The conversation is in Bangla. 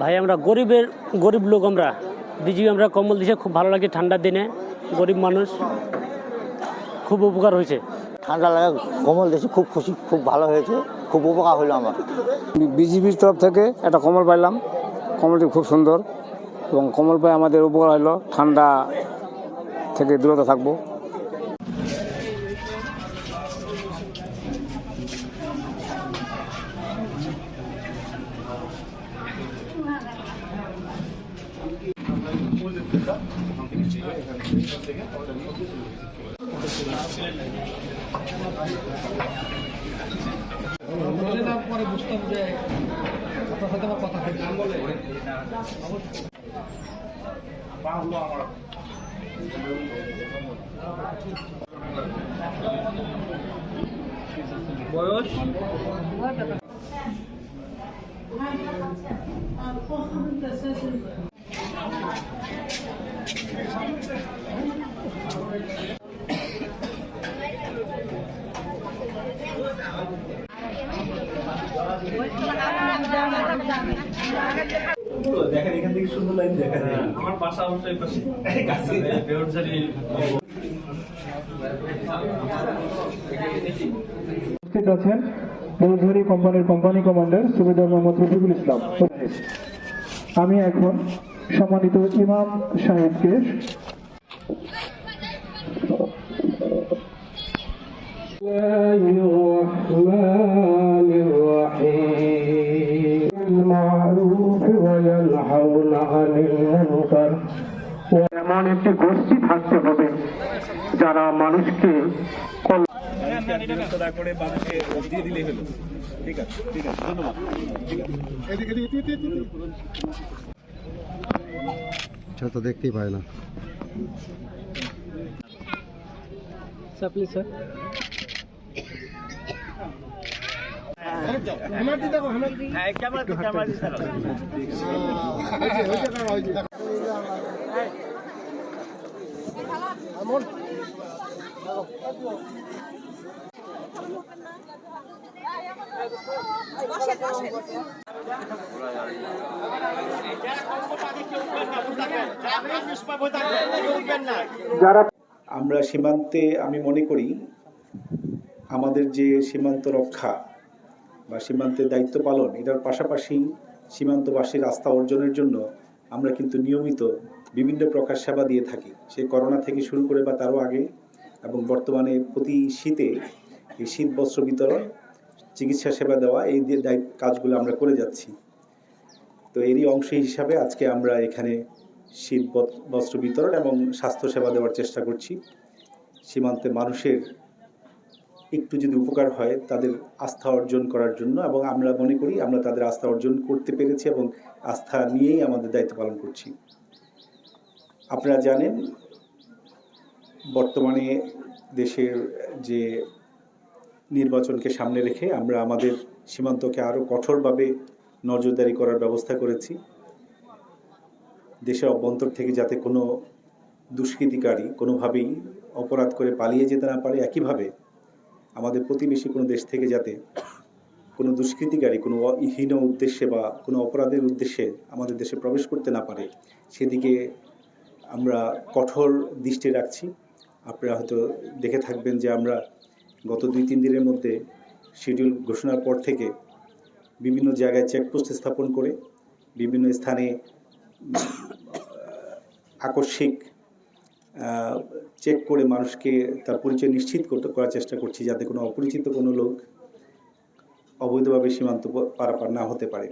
ভাই আমরা গরিবের গরিব লোক আমরা। বিজিবি আমরা কম্বল দিছে খুব ভালো লাগে ঠান্ডার দিনে। গরিব মানুষ খুব উপকার হয়েছে। ঠান্ডা লাগা কমল দিয়েছে খুব খুশি খুব ভালো হয়েছে খুব উপকার হলো আমার। বিজিবির তরফ থেকে একটা কমল পাইলাম। কমলটি খুব সুন্দর এবং কমল পাই আমাদের উপকার হলো ঠান্ডা থেকে দূরত থাকব। পরে বুঝতাম যে আপনার সাথে আমার কথা থাকে বয়স I'm supposed to be the session. দেখেন এখান থেকে সুন্দর লাইন দেখা আমার বাসা অবশ্যই পাশে। বেউরঝাড়ি উপস্থিত আছেন বৌধুরী কোম্পানির কোম্পানি কমান্ডার সুবেদার মোহাম্মদ রফিকুল ইসলাম। আমি এখন সম্মানিত ইমাম সাহেবকে الرحمن الرحيم المعروف وينهون عن المنكر এমন একটি গোষ্ঠী থাকতে হবে যারা মানুষকে বিরক্ত না করে মানুষকে দিয়ে দিলেই হলো ঠিক আছে ঠিক আছে ধন্যবাদ সেটা তো দেখতেই পায় না যারা আমরা সীমান্তে আমি মনে করি আমাদের যে সীমান্ত রক্ষা বা সীমান্তের দায়িত্ব পালন, এটার পাশাপাশি সীমান্তবাসীর আস্থা অর্জনের জন্য আমরা কিন্তু নিয়মিত বিভিন্ন প্রকার সেবা দিয়ে থাকি। সে করোনা থেকে শুরু করে বা তারও আগে এবং বর্তমানে প্রতি শীতে এই শীত বস্ত্র বিতরণ, চিকিৎসা সেবা দেওয়া, এই কাজগুলো আমরা করে যাচ্ছি। তো এরই অংশ হিসাবে আজকে আমরা এখানে শীত বস্ত্র বিতরণ এবং স্বাস্থ্য সেবা দেওয়ার চেষ্টা করছি। সীমান্তে মানুষের একটু যদি উপকার হয় তাদের আস্থা অর্জন করার জন্য এবং আমরা মনে করি আমরা তাদের আস্থা অর্জন করতে পেরেছি এবং আস্থা নিয়েই আমাদের দায়িত্ব পালন করছি। আপনারা জানেন, বর্তমানে দেশের যে নির্বাচনকে সামনে রেখে আমরা আমাদের সীমান্তকে আরও কঠোরভাবে নজরদারি করার ব্যবস্থা করেছি। দেশের অভ্যন্তর থেকে যাতে কোনো দুষ্কৃতিকারী কোনোভাবেই অপরাধ করে পালিয়ে যেতে না পারে, একইভাবে আমাদের প্রতিবেশী কোনো দেশ থেকে যাতে কোনো দুষ্কৃতিকারী কোনো হীন উদ্দেশ্যে বা কোনো অপরাধের উদ্দেশ্যে আমাদের দেশে প্রবেশ করতে না পারে, সেদিকে আমরা কঠোর দৃষ্টি রাখছি। আপনারা হয়তো দেখে থাকবেন যে আমরা গত দুই, তিন দিনের মধ্যে শিডিউল ঘোষণার পর থেকে বিভিন্ন জায়গায় চেকপোস্ট স্থাপন করে, বিভিন্ন স্থানে আকস্মিক চেক করে মানুষকে তার পরিচয় নিশ্চিত করতে করার চেষ্টা করছি যাতে কোনো অপরিচিত কোনো লোক অবৈধভাবে সীমান্ত পারাপার না হতে পারে।